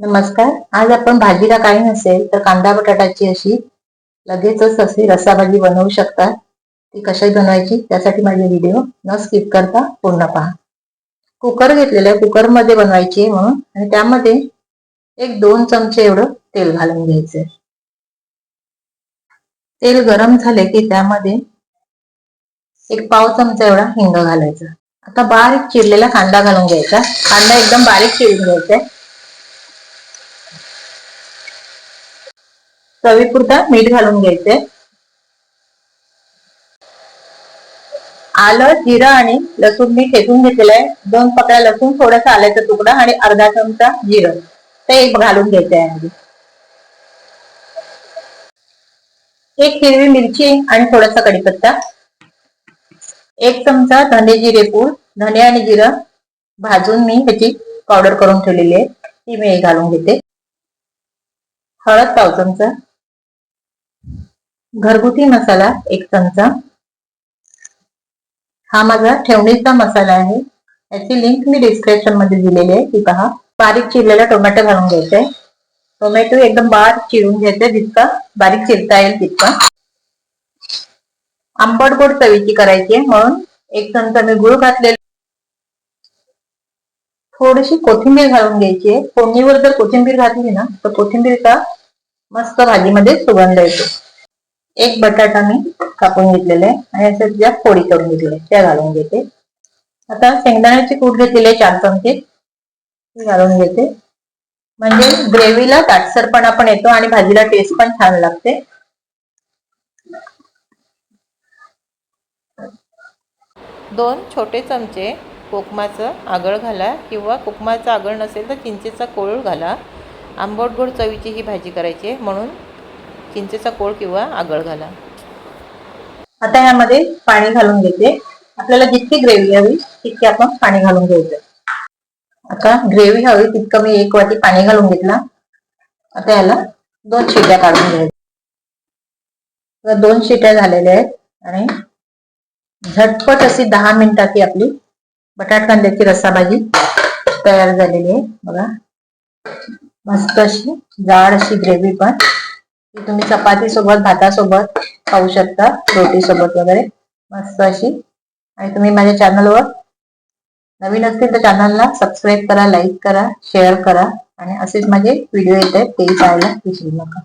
नमस्कार. आज आपण भाजीला काही नसेल तर कांदा बटाट्याची अशी लगेचच अशी रसाभाजी बनवू शकता. ती कशी बनवायची त्यासाठी माझे व्हिडिओ न स्किप करता पूर्ण पहा. कुकर घेतलेलं आहे. कुकरमध्ये बनवायची आहे म्हणून आणि त्यामध्ये एक दोन चमचे एवढं तेल घालून घ्यायचंय. तेल गरम झाले की त्यामध्ये एक पाव चमचा एवढा हिंग घालायचा. आता बारीक चिरलेला कांदा घालून घ्यायचा. कांदा एकदम बारीक चिरून घ्यायचा चवीपुरता मीठ घालून घ्यायचे. आलं जिरं आणि लसूण मी ठेचून घेतलेलं आहे. दोन पकड्या लसूण थोडासा आल्याचा तुकडा आणि अर्धा चमचा जिरं. ते एक घालून घ्यायचं आहे एक हिरवी मिरची आणि थोडासा कढीपत्ता. एक चमचा धने जिरे पूड धने आणि जिरं भाजून मी ह्याची पावडर करून ठेवलेली आहे. ती मी घालून घेते. हळद पाव चमचा. घरगुती मसाला एक चमचा. हा माझा ठेवणीचा मसाला आहे. याची लिंक मी डिस्क्रिप्शनमध्ये दिलेली आहे. ती पहा. बारीक चिरलेला टोमॅटो घालून घ्यायचा आहे टोमॅटो एकदम बारीक चिरून घ्यायचा जितका बारीक चिरता येईल तितका. आंबट गोड चवीची करायची आहे. म्हणून एक चमचा मी गुळ घातलेला. थोडीशी कोथिंबीर घालून घ्यायची आहे. फोडणीवर जर कोथिंबीर घातली ना तर कोथिंबीरचा मस्त भाजीमध्ये सुगंध येतो. एक बटाटा मी कापून घेतलेला आहे आणि असं ज्या फोडी करून घेतलेल्या त्या घालून घेते. आता शेंगदाण्याची कूट घेतलेली आहे चार चमचे. ती घालून घेते. म्हणजे ग्रेव्हीला दाटसरपणा पण येतो आणि भाजीला टेस्ट पण छान लागते. दोन छोटे चमचे कोकमाचं आगळ घाला किंवा कोकमाचं आगळ नसेल तर चिंचेचा कोळ घाला. आंबट गोड चवीची ही भाजी करायची म्हणून किंचेचा कोळ किंवा आगळ घाला. आता यामध्ये पाणी घालून घेते. आपल्याला जितकी ग्रेव्ही हवी तितकी आपण पाणी घालून घ्यायचं आता ग्रेव्ही हवी तितकं मी एक वाटी पाणी घालून घेतला. आता याला दोन शिट्या काढून घ्यायच्या. दोन शिट्या झालेल्या आहेत आणि झटपट अशी दहा मिनिटाची आपली बटाट कांद्याची रसाभाजी तयार झालेली आहे. बघा. मस्त अशी जाड अशी ग्रेव्ही पण तुम्ही चपाती सोबत भातासोबत खाऊ शकता रोटी सोबत वगैरे. मस्त अशी. आणि तुम्ही माझ्या चॅनलवर नवीन असतील तर चॅनलला सबस्क्राईब करा लाईक करा शेअर करा. आणि असेच माझे व्हिडिओ येत आहेत तेही पाहायला विसरू नका.